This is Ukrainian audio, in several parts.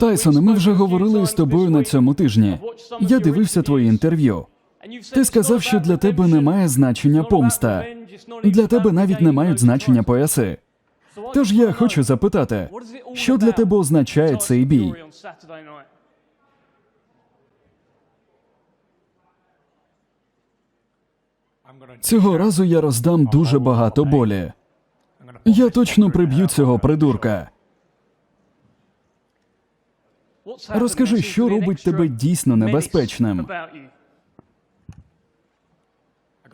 Тайсоне, ми вже говорили з тобою на цьому тижні. Я дивився твої інтерв'ю. Ти сказав, що для тебе немає значення помста. Для тебе навіть не мають значення пояси. Тож я хочу запитати, що для тебе означає цей бій? Цього разу я роздам дуже багато болі. Я точно приб'ю цього придурка. Розкажи, що робить тебе дійсно небезпечним.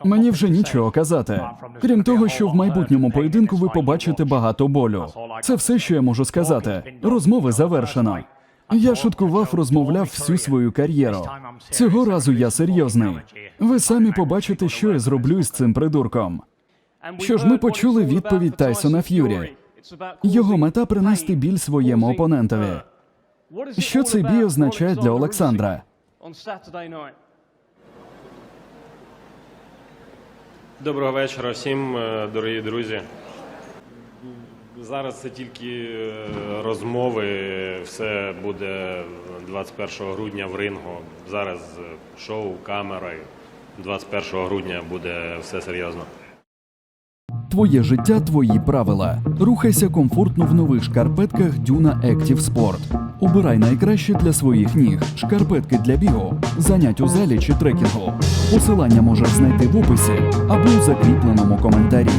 Мені вже нічого казати. Крім того, що в майбутньому поєдинку ви побачите багато болю. Це все, що я можу сказати. Розмови завершено. Я шуткував, розмовляв всю свою кар'єру. Цього разу я серйозний. Ви самі побачите, що я зроблю з цим придурком. Що ж, ми почули відповідь Тайсона Ф'юрі. Його мета принести біль своєму опонентові. Що цей бій означає для Олександра? Доброго вечора всім, е, дорогі друзі. Зараз це тільки е, розмови. Все буде 21 грудня в рингу. Зараз е, шоу, камера. і 21 грудня буде все серйозно. Твоє життя, твої правила. Рухайся комфортно в нових шкарпетках Duna Active Sport. Обирай найкраще для своїх ніг. Шкарпетки для бігу, занять у залі чи трекінгу. Посилання можеш знайти в описі або у закріпленому коментарі.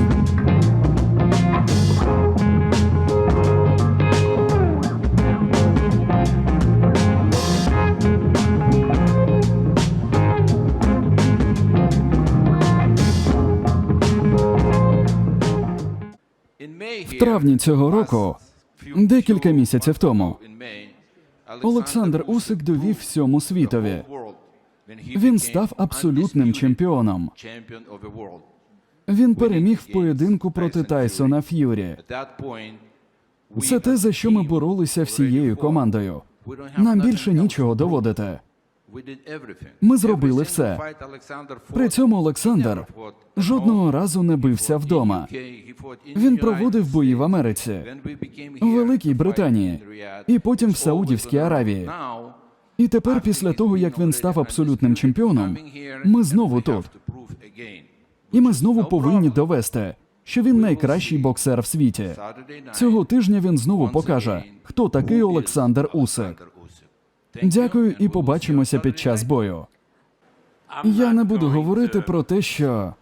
В травні цього року, декілька місяців тому, Олександр Усик довів всьому світові. Він став абсолютним чемпіоном. Він переміг в поєдинку проти Тайсона Ф'юрі. Це те, за що ми боролися всією командою. Нам більше нічого доводити. Ми зробили все. При цьому Олександр жодного разу не бився вдома. Він проводив бої в Америці, в Великій Британії і потім в Саудівській Аравії. І тепер, після того, як він став абсолютним чемпіоном, ми знову тут. І ми знову повинні довести, що він найкращий боксер в світі. Цього тижня він знову покаже, хто такий Олександр Усик. Дякую і побачимося під час бою. Я не буду говорити про те, що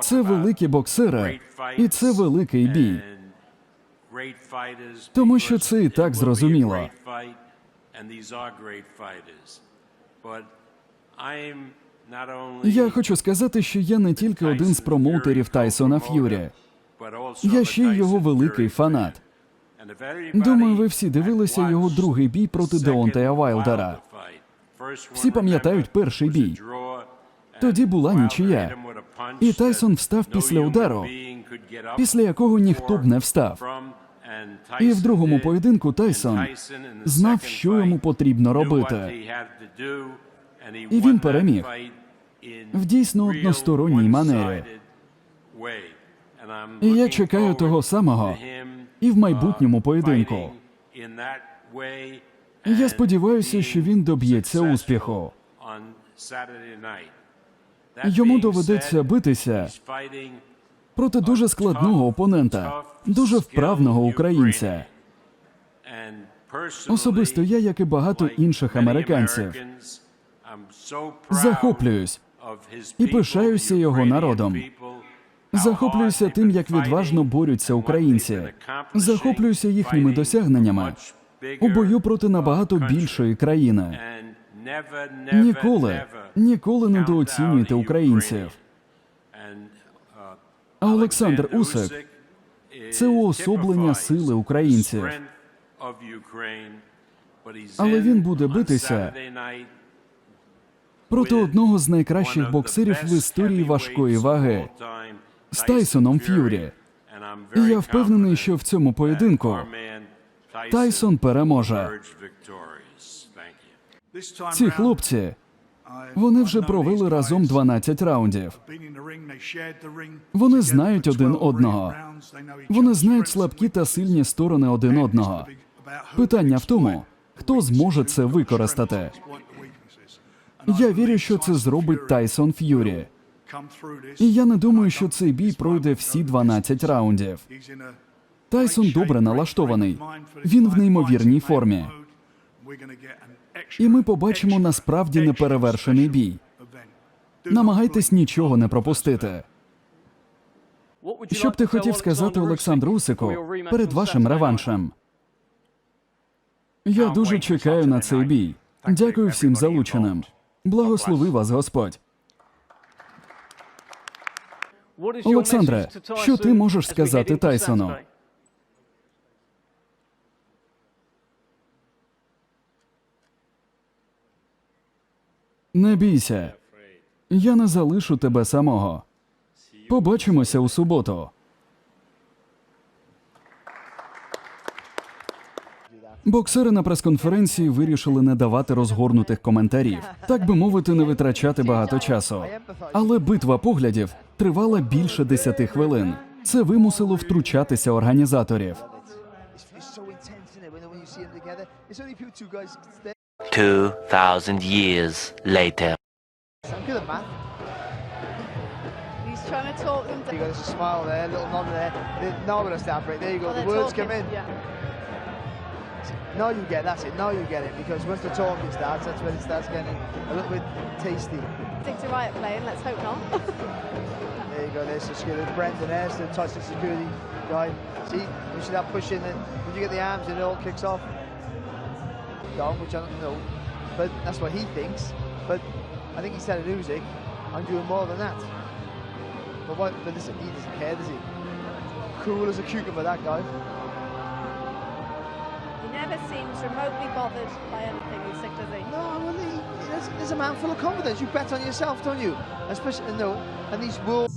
це великі боксери, і це великий бій. Тому що це і так зрозуміло. Я хочу сказати, що я не тільки один з промоутерів Тайсона Ф'юрі. Я ще й його великий фанат. Думаю, ви всі дивилися його другий бій проти Деонтея Вайлдера. Всі пам'ятають перший бій. Тоді була нічия. І Тайсон встав після удару, після якого ніхто б не встав. І в другому поєдинку Тайсон знав, що йому потрібно робити. І він переміг В дійсно односторонній манері. І я чекаю того самого і в майбутньому поєдинку. Я сподіваюся, що він доб'ється успіху. Йому доведеться битися проти дуже складного опонента, дуже вправного українця. Особисто я, як і багато інших американців, захоплююсь і пишаюся його народом. Захоплююся тим, як відважно борються українці. Захоплююся їхніми досягненнями у бою проти набагато більшої країни. Ніколи, ніколи недооцінюйте українців. А Олександр Усик це уособлення сили українців. Але він буде битися проти одного з найкращих боксерів в історії важкої ваги з Тайсоном Ф'юрі. І я впевнений, що в цьому поєдинку Тайсон переможе. Ці хлопці вони вже провели разом 12 раундів. Вони знають один одного. Вони знають слабкі та сильні сторони один одного. Питання в тому, хто зможе це використати. Я вірю, що це зробить Тайсон Ф'юрі. І я не думаю, що цей бій пройде всі 12 раундів. Тайсон добре налаштований. Він в неймовірній формі. І ми побачимо насправді неперевершений бій. Намагайтесь нічого не пропустити. Що б ти хотів сказати Олександру Усику перед вашим реваншем? Я дуже чекаю на цей бій. Дякую всім залученим. Благослови вас Господь. Олександре, що ти можеш сказати Тайсону? Не бійся. Я не залишу тебе самого. Побачимося у суботу. Боксери на прес-конференції вирішили не давати розгорнутих коментарів, так би мовити, не витрачати багато часу. Але битва поглядів тривала більше 10 хвилин. Це вимусило втручатися організаторів. You two. 2,000 years later. I'm good at math. He's trying to talk them You down. got a smile there, a little nod there. The nod with a stamp right there. You go. Well, the words talking, come in. Yeah. Now you get that's it. Now you get it because once the talking starts, that's when it starts getting a little bit tasty. Stick to Riot playing, let's hope not. There you go. There's the skill. There's Brendan. There's the touch the security guy. See, you see that push in, and when you get the arms, and it all kicks off. Down, which I don't know, but that's what he thinks. But I think he's telling Usyk, I'm doing more than that. But what? But listen, he doesn't care, does he? Cool as a cucumber, that guy. He never seems remotely bothered by anything, Usyk, does he? No, well, he, there's, there's a man full of confidence. You bet on yourself, don't you? Especially no, and these world.